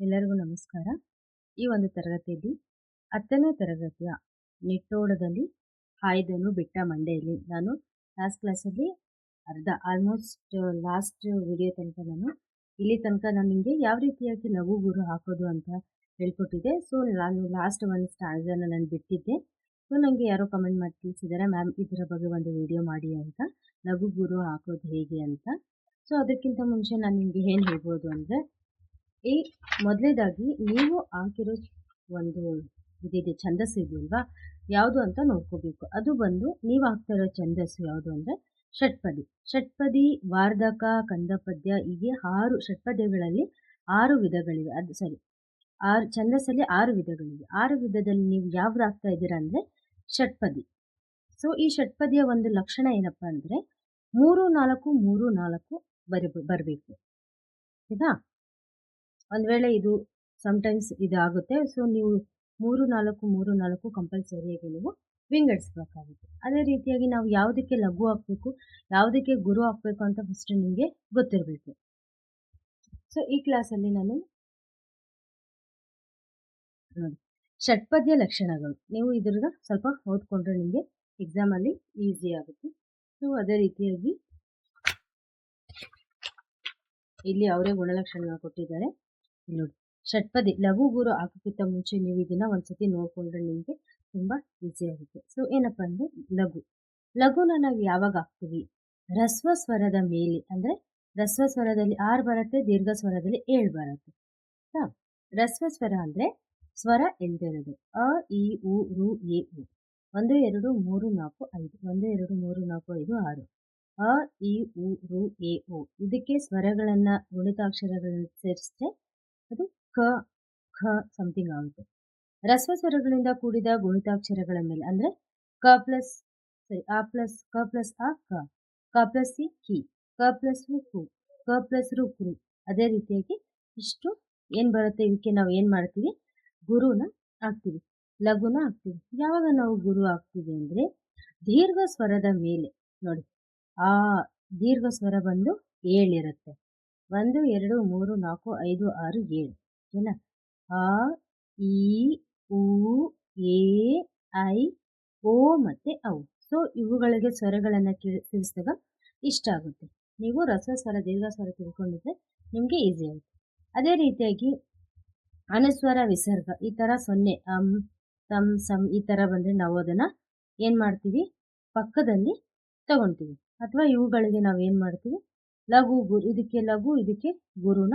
ಎಲ್ಲರಿಗೂ ನಮಸ್ಕಾರ. ಈ ಒಂದು ತರಗತಿಯಲ್ಲಿ ಹತ್ತನೇ ತರಗತಿಯ ನಿಟ್ಟೋಡದಲ್ಲಿ ಹಾಯ್ದನು ಬಿಟ್ಟ ಮಂಡೆಯಲ್ಲಿ. ನಾನು ಲಾಸ್ಟ್ ಕ್ಲಾಸಲ್ಲಿ ಅರ್ಧ ಆಲ್ಮೋಸ್ಟ್ ಲಾಸ್ಟ್ ವಿಡಿಯೋ ತನಕ ನಾನು ಇಲ್ಲಿ ತನಕ ನಾನು ನಿಮಗೆ ಯಾವ ರೀತಿಯಾಗಿ ಲಘು ಗುರು ಹಾಕೋದು ಅಂತ ಹೇಳ್ಕೊಟ್ಟಿದ್ದೆ. ಸೊ ನಾನು ಲಾಸ್ಟ್ ಒಂದು ಸ್ಟಾಂಡನ್ನು ನಾನು ಬಿಟ್ಟಿದ್ದೆ. ಸೊ ನನಗೆ ಯಾರೋ ಕಮೆಂಟ್ ಮಾಡಿ ತಿಳಿಸಿದ್ದಾರೆ ಮ್ಯಾಮ್ ಇದರ ಬಗ್ಗೆ ಒಂದು ವಿಡಿಯೋ ಮಾಡಿ ಅಂತ. ಲಘು ಗುರು ಹಾಕೋದು ಹೇಗೆ ಅಂತ? ಸೊ ಅದಕ್ಕಿಂತ ಮುಂಚೆ ನಾನು ನಿಮಗೆ ಏನು ಹೇಳ್ಬೋದು ಅಂದರೆ ಈ ಮೊದಲೇದಾಗಿ ನೀವು ಹಾಕಿರೋ ಒಂದು ಇದಿದೆ ಛಂದಸ್ಸು ಇದೆಯಲ್ವಾ ಯಾವುದು ಅಂತ ನೋಡ್ಕೋಬೇಕು. ಅದು ಬಂದು ನೀವು ಹಾಕ್ತಾ ಇರೋ ಛಂದಸ್ಸು ಯಾವುದು ಅಂದರೆ ಷಟ್ಪದಿ. ಷಟ್ಪದಿ, ವಾರ್ಧಕ, ಕಂದಪದ್ಯ ಹೀಗೆ ಆರು ಷಟ್ಪದ್ಯಗಳಲ್ಲಿ ಆರು ವಿಧಗಳಿವೆ. ಅದು ಸರಿ ಆರು ಛಂದಸ್ಸಲ್ಲಿ ಆರು ವಿಧಗಳಿವೆ. ಆರು ವಿಧದಲ್ಲಿ ನೀವು ಯಾವ್ದು ಹಾಕ್ತಾ ಇದ್ದೀರಾ ಅಂದರೆ ಷಟ್ಪದಿ. ಸೊ ಈ ಷಟ್ಪದಿಯ ಒಂದು ಲಕ್ಷಣ ಏನಪ್ಪ ಅಂದರೆ ಮೂರು ನಾಲ್ಕು ಮೂರು ನಾಲ್ಕು ಬರಿ ಬರಬೇಕು. ಆಯ್ತಾ? ಒಂದು ವೇಳೆ ಇದು ಸಮ್ಟೈಮ್ಸ್ ಇದಾಗುತ್ತೆ. ಸೊ ನೀವು ಮೂರು ನಾಲ್ಕು ಮೂರು ನಾಲ್ಕು ಕಂಪಲ್ಸರಿಯಾಗಿ ನೀವು ವಿಂಗಡಿಸ್ಬೇಕಾಗುತ್ತೆ ಅದೇ ರೀತಿಯಾಗಿ ನಾವು ಯಾವುದಕ್ಕೆ ಲಘು ಹಾಕಬೇಕು, ಯಾವುದಕ್ಕೆ ಗುರು ಹಾಕಬೇಕು ಅಂತ ಫಸ್ಟ್ ನಿಮಗೆ ಗೊತ್ತಿರಬೇಕು. ಸೊ ಈ ಕ್ಲಾಸಲ್ಲಿ ನಾನು ನೋಡಿ, ಷಟ್ಪದ್ಯ ಲಕ್ಷಣಗಳು. ನೀವು ಇದ್ರದ ಸ್ವಲ್ಪ ಓದ್ಕೊಂಡ್ರೆ ನಿಮಗೆ ಎಕ್ಸಾಮಲ್ಲಿ ಈಸಿ ಆಗುತ್ತೆ. ಸೊ ಅದೇ ರೀತಿಯಾಗಿ ಇಲ್ಲಿ ಅವರೇ ಗುಣಲಕ್ಷಣಗಳು ಕೊಟ್ಟಿದ್ದಾರೆ. ನೋಡಿ. ಷಟ್ಪದಿ, ಲಘು ಗುರು ಹಾಕೋಕ್ಕಿಂತ ಮುಂಚೆ ನೀವು ಇದನ್ನ ಒಂದ್ಸತಿ ನೋಡ್ಕೊಂಡ್ರೆ ನಿಮಗೆ ತುಂಬ ಈಸಿ ಆಗುತ್ತೆ. ಸೊ ಏನಪ್ಪ ಅಂದರೆ ಲಘು. ಲಘುನ ನಾವು ಯಾವಾಗ ಹಾಕ್ತೀವಿ? ರಸ್ವ ಸ್ವರದ ಮೇಲೆ, ಅಂದರೆ ರಸ್ವ ಸ್ವರದಲ್ಲಿ ಆರು ಬರುತ್ತೆ, ದೀರ್ಘ ಸ್ವರದಲ್ಲಿ ಏಳು ಬರುತ್ತೆ. ಹಾ, ರಸ್ವ ಸ್ವರ ಅಂದರೆ ಸ್ವರ ಇಲ್ದಿರೋದು ಅ, ಇ, ಉ, ರು, ಎ, ಉ. ಒಂದು, ಎರಡು, ಮೂರು, ನಾಲ್ಕು, ಐದು. ಒಂದು, ಎರಡು, ಮೂರು, ನಾಲ್ಕು, ಐದು, ಆರು. ಅ, ಇ, ಉ, ರು, ಎ, ಉ. ಇದಕ್ಕೆ ಸ್ವರಗಳನ್ನು ಗುಣಿತಾಕ್ಷರಗಳನ್ನು ಸೇರಿಸಿದ್ರೆ ಅದು ಕ, ಖ ಸಮಥಿಂಗ್ ಆಗುತ್ತೆ. ರಸ್ವ ಸ್ವರಗಳಿಂದ ಕೂಡಿದ ಗುಣಿತಾಕ್ಷರಗಳ ಮೇಲೆ ಅಂದರೆ ಕ ಪ್ಲಸ್ ಸರಿ ಆ ಪ್ಲಸ್ ಕ ಪ್ಲಸ್ ಆ ಕ ಕ ಪ್ಲಸ್ ಸಿ ಕಿ, ಕ ಪ್ಲಸ್ ಹು ಕು, ಕ ಪ್ಲಸ್ ರು ಕುರು ಅದೇ ರೀತಿಯಾಗಿ ಇಷ್ಟು ಏನು ಬರುತ್ತೆ, ಇದಕ್ಕೆ ನಾವು ಏನು ಮಾಡ್ತೀವಿ? ಗುರುನ ಹಾಕ್ತೀವಿ, ಲಘುನ ಹಾಕ್ತೀವಿ. ಯಾವಾಗ ನಾವು ಗುರು ಹಾಕ್ತೀವಿ ಅಂದರೆ ದೀರ್ಘ ಸ್ವರದ ಮೇಲೆ, ನೋಡಿ, ಆ ದೀರ್ಘ ಸ್ವರ ಬಂದು ಏಳಿರುತ್ತೆ. ಒಂದು, ಎರಡು, ಮೂರು, ನಾಲ್ಕು, ಐದು, ಆರು, ಏಳು. ಏನ? ಆ, ಇ, ಉ, ಎ, ಐ, ಓ ಮತ್ತು ಔ. ಸೊ ಇವುಗಳಿಗೆ ಸ್ವರಗಳನ್ನು ಕೇಳಿ ತಿಳಿಸಿದಾಗ ಇಷ್ಟ ಆಗುತ್ತೆ. ನೀವು ರಸ, ಸ್ವರ, ದೀರ್ಘ ಸ್ವರ ತಿಳ್ಕೊಂಡಿದ್ರೆ ನಿಮಗೆ ಈಸಿ ಆಗುತ್ತೆ. ಅದೇ ರೀತಿಯಾಗಿ ಅನುಸ್ವರ, ವಿಸರ್ಗ ಈ ಥರ ಸೊನ್ನೆ, ಅಂ ತಮ್ ಸಮ್ ಈ ಥರ ಬಂದರೆ ನಾವು ಅದನ್ನು ಏನು ಮಾಡ್ತೀವಿ? ಪಕ್ಕದಲ್ಲಿ ತಗೊಳ್ತೀವಿ ಅಥವಾ ಇವುಗಳಿಗೆ ನಾವು ಏನು ಮಾಡ್ತೀವಿ? ಲಘು ಗುರು, ಇದಕ್ಕೆ ಲಘು, ಇದಕ್ಕೆ ಗುರುನ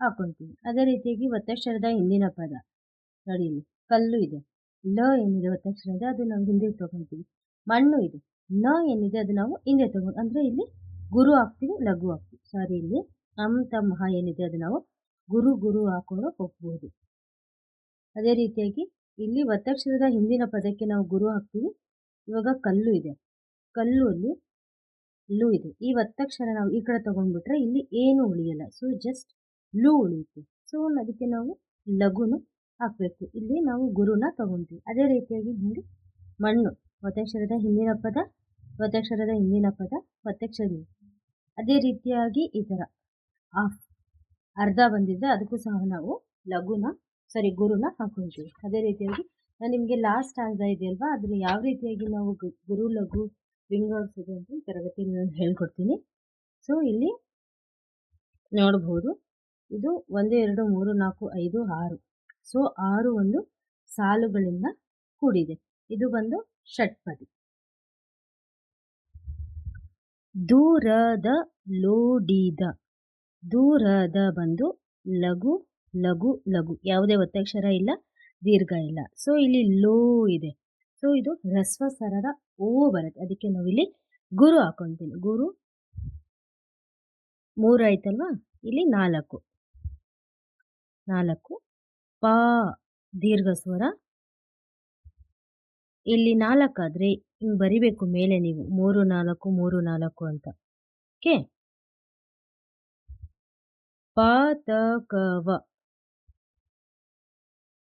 ಹಾಕೊಂತೀವಿ. ಅದೇ ರೀತಿಯಾಗಿ ಒತ್ತಕ್ಷರದ ಹಿಂದಿನ ಪದ. ನೋಡಿ ಕಲ್ಲು ಇದೆ. ಲ ಏನಿದೆ ಒತ್ತಕ್ಷರ ಇದೆ ಅದು ನಾವು ಹಿಂದೆ ತಗೊಂತೀವಿ. ಮಣ್ಣು ಇದೆ. ನ ಏನಿದೆ ಅದು ನಾವು ಹಿಂದೆ ತಗೊಂಡು ಅಂದರೆ ಇಲ್ಲಿ ಗುರು ಹಾಕ್ತೀವಿ, ಲಘು ಹಾಕ್ತೀವಿ. ಸಾರಿ ಇಲ್ಲಿ ಅಂ ತಮ್ಮ ಏನಿದೆ ಅದು ನಾವು ಗುರು ಗುರು ಹಾಕೊಂಡು ಹೋಗ್ಬೋದು. ಅದೇ ರೀತಿಯಾಗಿ ಇಲ್ಲಿ ಒತ್ತಕ್ಷರದ ಹಿಂದಿನ ಪದಕ್ಕೆ ನಾವು ಗುರು ಹಾಕ್ತೀವಿ. ಇವಾಗ ಕಲ್ಲು ಇದೆ. ಕಲ್ಲು ಅಲ್ಲಿ ಲು ಇದೆ. ಈ ಒತ್ತಕ್ಷರ ನಾವು ಈ ಕಡೆ ತಗೊಂಡ್ಬಿಟ್ರೆ ಇಲ್ಲಿ ಏನು ಉಳಿಯಲ್ಲ. ಸೊ ಜಸ್ಟ್ ಲು ಉಳಿಯುತ್ತೆ. ಸೊ ಅದಕ್ಕೆ ನಾವು ಲಘುನ ಹಾಕಬೇಕು. ಇಲ್ಲಿ ನಾವು ಗುರುನ ತಗೊಂತೀವಿ. ಅದೇ ರೀತಿಯಾಗಿ ನೋಡಿ ಮಣ್ಣು ಒತ್ತಕ್ಷರದ ಹಿಂದಿನ ಪದ ಒತ್ತಕ್ಷರದ ಹಿಂದಿನ ಪದ ಒತ್ತಕ್ಷರ ಅದೇ ರೀತಿಯಾಗಿ ಈ ಥರ ಆಫ್ ಅರ್ಧ ಬಂದಿದ್ದರೆ ಅದಕ್ಕೂ ಸಹ ನಾವು ಲಘುನ ಸರಿ ಗುರುನ ಹಾಕೊಳ್ತೀವಿ ಅದೇ ರೀತಿಯಾಗಿ, ನಾನು ನಿಮಗೆ ಲಾಸ್ಟ್ ಆಗ್ತಾ ಇದೆಯಲ್ವಾ? ಅದನ್ನು ಯಾವ ರೀತಿಯಾಗಿ ನಾವು ಗುರು, ಲಘು ವಿಂಗಡಿಸೋದು ಅಂತ ತರಗತಿಯಲ್ಲಿ ನಾನು ಹೇಳ್ಕೊಡ್ತೀನಿ. ಸೊ ಇಲ್ಲಿ ನೋಡಬಹುದು ಇದು ಒಂದು, ಎರಡು, ಮೂರು, ನಾಲ್ಕು, ಐದು, ಆರು. ಸೊ ಆರು ಒಂದು ಸಾಲುಗಳಿಂದ ಕೂಡಿದೆ. ಇದು ಬಂದು ಷಟ್ಪದಿ ದೂರದ ಲೋಡಿದ. ದೂರದ ಬಂದು ಲಘು ಲಘು ಲಘು. ಯಾವುದೇ ಒತ್ತಕ್ಷರ ಇಲ್ಲ, ದೀರ್ಘ ಇಲ್ಲ. ಸೊ ಇಲ್ಲಿ ಲೋ ಇದೆ. ಸೊ ಇದು ರಸ್ವ ಸರದ ಓ ಬರುತ್ತೆ. ಅದಕ್ಕೆ ನಾವು ಇಲ್ಲಿ ಗುರು ಹಾಕೊಳ್ತೀನಿ ಗುರು ಮೂರು ಆಯ್ತಲ್ವಾ? ಇಲ್ಲಿ ನಾಲ್ಕು. ನಾಲ್ಕು. ಪಾ ದೀರ್ಘ ಸ್ವರ ಇಲ್ಲಿ ನಾಲ್ಕಾದ್ರೆ ಹಿಂಗೆ ಬರಿಬೇಕು ಮೇಲೆ ನೀವು. ಮೂರು ನಾಲ್ಕು ಮೂರು ನಾಲ್ಕು ಅಂತ. ಓಕೆ? ಪಾತಕವ.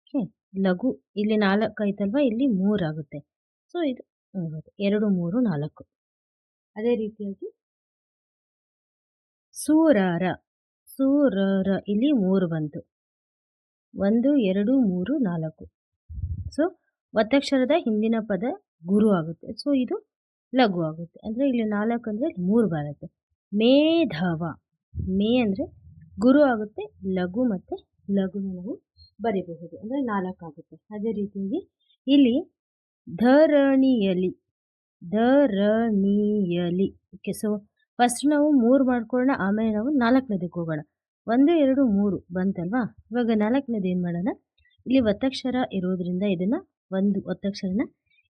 ಓಕೆ? ಲಘು, ಇಲ್ಲಿ ನಾಲ್ಕು ಆಯ್ತಲ್ವಾ ಇಲ್ಲಿ ಮೂರಾಗುತ್ತೆ ಸೊ ಇದು ಎರಡು, ಮೂರು, ನಾಲ್ಕು. ಅದೇ ರೀತಿಯಾಗಿ ಸೂರಾರ, ಸೂರರ, ಇಲ್ಲಿ ಮೂರು ಬಂತು. ಒಂದು, ಎರಡು, ಮೂರು, ನಾಲ್ಕು. ಸೊ ಒತ್ತಕ್ಷರದ ಹಿಂದಿನ ಪದ ಗುರು ಆಗುತ್ತೆ. ಸೊ ಇದು ಲಘು ಆಗುತ್ತೆ. ಅಂದರೆ ಇಲ್ಲಿ ನಾಲ್ಕು ಅಂದರೆ ಮೂರು ಬರುತ್ತೆ. ಮೇಧವ, ಮೇ ಅಂದರೆ ಗುರು ಆಗುತ್ತೆ, ಲಘು ಮತ್ತು ಲಘು ನಾವು ಬರಿಬಹುದು. ಅಂದರೆ ನಾಲ್ಕಾಗುತ್ತೆ. ಅದೇ ರೀತಿಯಾಗಿ ಇಲ್ಲಿ ಧರಣಿಯಲಿ ಧರಣಿಯಲಿ. ಓಕೆ ಸೊ ಫಸ್ಟ್ ನಾವು ಮೂರು ಮಾಡ್ಕೊಳ್ಳೋಣ, ಆಮೇಲೆ ನಾವು ನಾಲ್ಕನೇದಕ್ಕೆ ಹೋಗೋಣ. ಒಂದು, ಎರಡು, ಮೂರು ಬಂತಲ್ವಾ? ಇವಾಗ ನಾಲ್ಕನೇದು ಏನು ಮಾಡೋಣ? ಇಲ್ಲಿ ಒತ್ತಕ್ಷರ ಇರೋದ್ರಿಂದ ಇದನ್ನು ಒಂದು ಒತ್ತಕ್ಷರನ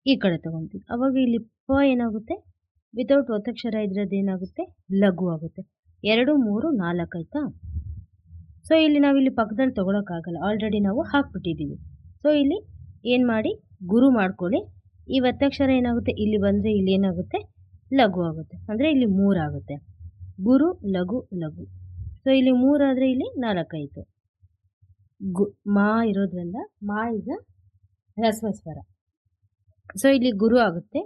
ಈ ಕಡೆ ತಗೊಂತೀವಿ. ಅವಾಗ ಇಲ್ಲಿ ಪ ಏನಾಗುತ್ತೆ? ವಿತೌಟ್ ಒತ್ತಕ್ಷರ ಇದ್ರದ್ದು ಏನಾಗುತ್ತೆ? ಲಘು ಆಗುತ್ತೆ. ಎರಡು, ಮೂರು, ನಾಲ್ಕು, ಆಯಿತಾ? ಸೊ ಇಲ್ಲಿ ನಾವು ಇಲ್ಲಿ ಪಕ್ಕದಲ್ಲಿ ತೊಗೊಳಕ್ಕಾಗಲ್ಲ. ಆಲ್ರೆಡಿ ನಾವು ಹಾಕ್ಬಿಟ್ಟಿದ್ದೀವಿ. ಸೊ ಇಲ್ಲಿ ಏನು ಮಾಡಿ? ಗುರು ಮಾಡ್ಕೊಳ್ಳಿ. ಈ ಒತ್ತಕ್ಷರ ಏನಾಗುತ್ತೆ? ಇಲ್ಲಿ ಬಂದರೆ ಇಲ್ಲಿ ಏನಾಗುತ್ತೆ? ಲಘು ಆಗುತ್ತೆ. ಅಂದರೆ ಇಲ್ಲಿ ಮೂರಾಗುತ್ತೆ ಗುರು, ಲಘು ಲಘು. ಸೊ ಇಲ್ಲಿ ಮೂರಾದರೆ ಇಲ್ಲಿ ನಾಲ್ಕಾಯಿತು. ಗು, ಮಾ ಇರೋದ್ರಿಂದ ಮಾ ಇಸ್ ರಸ್ವ ಸ್ವರ ಸೊ ಇಲ್ಲಿ ಗುರು ಆಗುತ್ತೆ.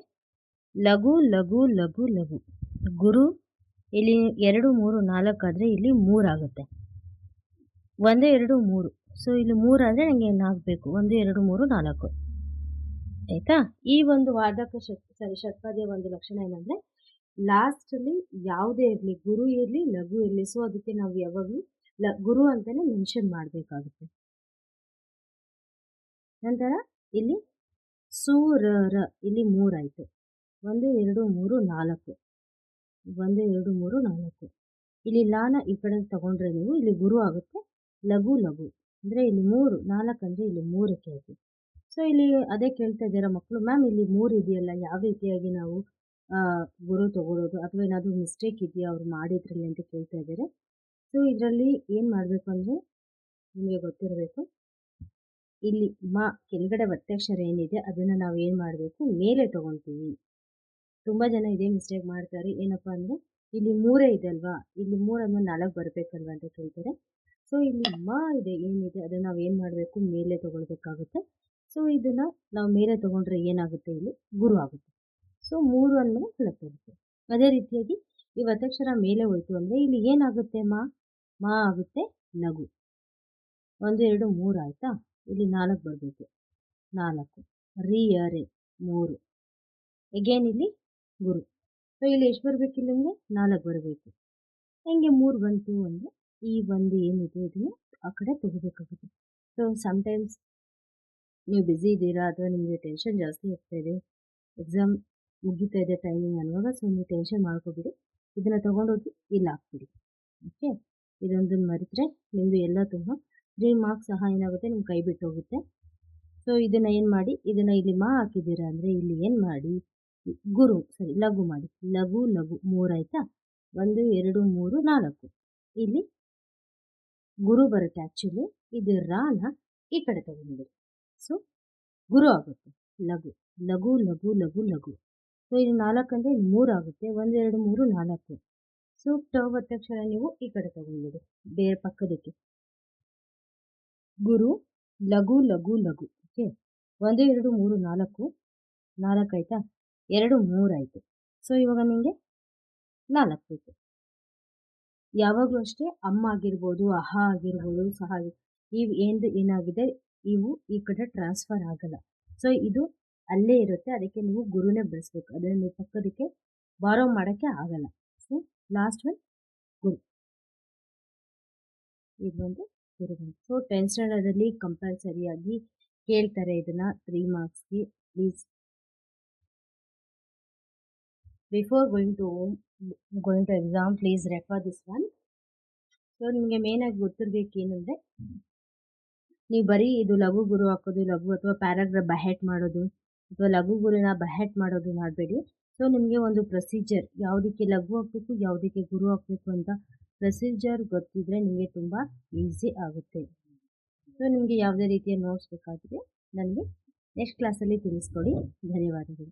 ಲಘು ಲಘು ಲಘು ಲಘು. ಗುರು, ಇಲ್ಲಿ ಎರಡು, ಮೂರು, ನಾಲ್ಕಾದರೆ ಇಲ್ಲಿ ಮೂರಾಗುತ್ತೆ ಒಂದು, ಎರಡು, ಮೂರು. ಸೊ ಇಲ್ಲಿ ಮೂರಾದರೆ ನನಗೆ ಏನಾಗಬೇಕು ಒಂದು, ಎರಡು, ಮೂರು, ನಾಲ್ಕು. ಆಯಿತಾ? ಈ ಒಂದು ವಾದಕ ಶಕ್ ಸಾರಿ ಷಟ್ಪದಿಯ ಒಂದು ಲಕ್ಷಣ ಏನಂದರೆ ಲಾಸ್ಟಲ್ಲಿ ಯಾವುದೇ ಇರಲಿ, ಗುರು ಇರಲಿ, ಲಘು ಇರಲಿ ಸೊ ಅದಕ್ಕೆ ನಾವು ಯಾವಾಗಲೂ ಲ, ಗುರು ಅಂತಲೇ ಮೆನ್ಷನ್ ಮಾಡಬೇಕಾಗುತ್ತೆ. ನಂತರ ಇಲ್ಲಿ ಸೂರರ, ಇಲ್ಲಿ ಮೂರಾಯಿತು ಒಂದು, ಎರಡು, ಮೂರು, ನಾಲ್ಕು. ಒಂದು, ಎರಡು, ಮೂರು, ನಾಲ್ಕು. ಇಲ್ಲಿ ಲಾನ ಈ ಕಡೆ ತಗೊಂಡ್ರೆ ನೀವು, ಇಲ್ಲಿ ಗುರು ಆಗುತ್ತೆ ಲಘು ಲಘು. ಅಂದರೆ ಇಲ್ಲಿ ಮೂರು, ನಾಲ್ಕು ಅಂದರೆ ಇಲ್ಲಿ ಮೂರಕ್ಕೆ ಆಯಿತು ಸೊ ಇಲ್ಲಿ ಅದೇ ಕೇಳ್ತಾ ಇದ್ದೀರಾ ಮಕ್ಕಳು? ಮ್ಯಾಮ್ ಇಲ್ಲಿ ಮೂರು ಇದೆಯಲ್ಲ, ಯಾವ ರೀತಿಯಾಗಿ ನಾವು ಗುರು ತಗೊಳ್ಳೋದು ಅಥವಾ ಏನಾದರೂ ಮಿಸ್ಟೇಕ್ ಇದೆಯಾ ಅವ್ರು ಮಾಡಿದ್ರಲ್ಲಿ ಅಂತ ಕೇಳ್ತಾ ಇದ್ದಾರೆ? ಸೊ ಇದರಲ್ಲಿ ಏನು ಮಾಡಬೇಕು ಅಂದರೆ, ನಿಮಗೆ ಗೊತ್ತಿರಬೇಕು. ಇಲ್ಲಿ ಮ, ಕೆಳಗಡೆ ಒತ್ತಕ್ಷರ ಏನಿದೆ, ಅದನ್ನು ನಾವು ಏನು ಮಾಡಬೇಕು? ಮೇಲೆ ತೊಗೊತೀವಿ. ತುಂಬ ಜನ ಇದೇ ಮಿಸ್ಟೇಕ್ ಮಾಡ್ತಾರೆ. ಏನಪ್ಪ ಅಂದರೆ, ಇಲ್ಲಿ ಮೂರೇ ಅಲ್ವಾ? ಇಲ್ಲಿ ಮೂರನ್ನು ನಾಲ್ಕು ಬರಬೇಕಲ್ವಾ ಅಂತ ಕೇಳ್ತಾರೆ. ಸೊ ಇಲ್ಲಿ ಮ ಇದೆ, ಏನಿದೆ, ಅದನ್ನು ನಾವು ಏನು ಮಾಡಬೇಕು? ಮೇಲೆ ತೊಗೊಳ್ಬೇಕಾಗುತ್ತೆ. ಸೊ ಇದನ್ನು ನಾವು ಮೇಲೆ ತೊಗೊಂಡ್ರೆ ಏನಾಗುತ್ತೆ ಇಲ್ಲಿ? ಗುರು ಆಗುತ್ತೆ. ಸೊ ಮೂರು ಅಂದಮೇಲೆ ಕೆಳಗೆ ಹೋಗುತ್ತೆ ಅದೇ ರೀತಿಯಾಗಿ ಈ ಒತ್ತಕ್ಷರ ಮೇಲೆ ಹೋಯ್ತು ಅಂದರೆ ಇಲ್ಲಿ ಏನಾಗುತ್ತೆ ಮಾ? ಮಾ ಆಗುತ್ತೆ ನಗು. ಒಂದು, ಎರಡು, ಮೂರು ಆಯಿತಾ? ಇಲ್ಲಿ ನಾಲ್ಕು ಬರಬೇಕು. ನಾಲ್ಕು. ರಿ ಅರೆ ಮೂರು. ಎಗೇನ್ ಇಲ್ಲಿ ಗುರು. ಸೊ ಇಲ್ಲಿ ಎಷ್ಟು ಬರಬೇಕು ಇಲ್ಲಿ ನಿಮಗೆ? ನಾಲ್ಕು ಬರಬೇಕು. ಹೆಂಗೆ ಮೂರು ಬಂತು ಅಂದರೆ ಈ ಒಂದು ಏನಿದೆ ಇದನ್ನು ಆ ಕಡೆ ತೆಗಿಬೇಕಾಗುತ್ತೆ. ಸೊ ಸಮ್ಟೈಮ್ಸ್ ನೀವು ಬ್ಯುಸಿ ಇದ್ದೀರಾ ಅಥವಾ ನಿಮಗೆ ಟೆನ್ಷನ್ ಜಾಸ್ತಿ ಆಗ್ತಾ ಇದೆ ಎಕ್ಸಾಮ್ ಮುಗಿತಾ ಇದೆ ಟೈಮಿಂಗ್ ಅನ್ನುವಾಗ ಸೊ ನೀವು ಟೆನ್ಷನ್ ಮಾಡ್ಕೊಬಿಡಿ. ಇದನ್ನು ತೊಗೊಂಡೋಗಿ ಇಲ್ಲಿ ಹಾಕ್ಬಿಡಿ. ಓಕೆ ಇದೊಂದು ಮರೆತರೆ ನಿಮ್ಮದು ಎಲ್ಲ ತುಂಬ ತ್ರೀ ಮಾರ್ಕ್ಸ್ ಸಹ ಏನಾಗುತ್ತೆ ನಿಮ್ಮ ಕೈ ಬಿಟ್ಟು ಹೋಗುತ್ತೆ. ಸೊ ಇದನ್ನು ಏನು ಮಾಡಿ, ಇದನ್ನು ಇಲ್ಲಿ ಮಾ ಹಾಕಿದ್ದೀರಾ ಅಂದರೆ ಇಲ್ಲಿ ಏನು ಮಾಡಿ, ಗುರು ಸರಿ ಲಘು ಮಾಡಿ. ಲಘು ಲಘು ಮೂರಾಯ್ತಾ ಒಂದು, ಎರಡು, ಮೂರು, ನಾಲ್ಕು. ಇಲ್ಲಿ ಗುರು ಬರುತ್ತೆ ಆ್ಯಕ್ಚುಲಿ ಇದು ರಾನ ಈ ಕಡೆ ತಗೊಂಡ್ಬಿಡಿ ಸೊ ಗುರು ಆಗುತ್ತೆ. ಲಘು. ಲಘು ಲಘು ಲಘು ಲಘು. ಸೊ ಇದು ನಾಲ್ಕು ಅಂದರೆ ಮೂರು ಆಗುತ್ತೆ. ಒಂದು, ಎರಡು, ಮೂರು, ನಾಲ್ಕು. ಸೊ ಟ ಒತ್ತಕ್ಷರ ನೀವು ಈ ಕಡೆ ತಗೊಂಡ್ಬಿಡಿ ಬೇರೆ ಪಕ್ಕದಕ್ಕೆ. ಗುರು, ಲಘು ಲಘು ಲಘು. ಓಕೆ ಒಂದು, ಎರಡು, ಮೂರು, ನಾಲ್ಕು. ನಾಲ್ಕು ಆಯಿತಾ? ಎರಡು, ಮೂರು ಆಯಿತು. ಸೊ ಇವಾಗ ನಿಮಗೆ ನಾಲ್ಕು ಬೇಕು. ಯಾವಾಗಲೂ ಅಷ್ಟೇ ಅಮ್ಮ ಆಗಿರ್ಬೋದು, ಅಹ ಆಗಿರ್ಬೋದು ಸಹ ಇವು ಏನು ಏನಾಗಿದೆ, ಇವು ಈ ಕಡೆ ಟ್ರಾನ್ಸ್ಫರ್ ಆಗಲ್ಲ. ಸೊ ಇದು ಅಲ್ಲೇ ಇರುತ್ತೆ, ಅದಕ್ಕೆ ನೀವು ಗುರುನೇ ಬೆಳೆಸ್ಬೇಕು. ಅದನ್ನು ನೀವು ಪಕ್ಕದಕ್ಕೆ ಬಾರೋ ಮಾಡೋಕ್ಕೆ ಆಗಲ್ಲ. ಸೊ ಲಾಸ್ಟ್ ಒನ್ ಗುರು. ಇದು ಬಂದು ಗುರು ಸೊ ಟೆನ್ತ್ ಸ್ಟ್ಯಾಂಡರ್ಡಲ್ಲಿ ಕಂಪಲ್ಸರಿಯಾಗಿ ಕೇಳ್ತಾರೆ ಇದನ್ನು three ಮಾರ್ಕ್ಸ್ಗೆ please before going to going to exam please refer this one so ನಿಮಗೆ ಮೇನಾಗಿ ಗೊತ್ತಿರಬೇಕು ಏನಂದರೆ, ನೀವು ಬರೀ ಇದು ಲಘು ಗುರು ಹಾಕೋದು, ಲಘು ಅಥವಾ ಪ್ಯಾರಾಗ್ರಾಫ್ ಬಹೆಟ್ ಮಾಡೋದು, ಅಥವಾ ಲಘು ಗುರುನ ಬಹೆಟ್ ಮಾಡೋದು ಮಾಡಬೇಡಿ. ಸೊ ನಿಮಗೆ ಒಂದು ಪ್ರೊಸೀಜರ್ ಯಾವುದಕ್ಕೆ ಲಘು ಹಾಕಬೇಕು, ಯಾವುದಕ್ಕೆ ಗುರು ಹಾಕಬೇಕು ಅಂತ ಪ್ರೊಸೀಜರ್ ಗೊತ್ತಿದ್ರೆ ನಿಮಗೆ ತುಂಬ ಈಸಿ ಆಗುತ್ತೆ. ಸೊ ನಿಮಗೆ ಯಾವುದೇ ರೀತಿಯ ನೋಟ್ಸ್ ಬೇಕಾದರೆ ನನಗೆ ನೆಕ್ಸ್ಟ್ ಕ್ಲಾಸಲ್ಲಿ ತಿಳಿಸ್ಕೊಡಿ. ಧನ್ಯವಾದಗಳು.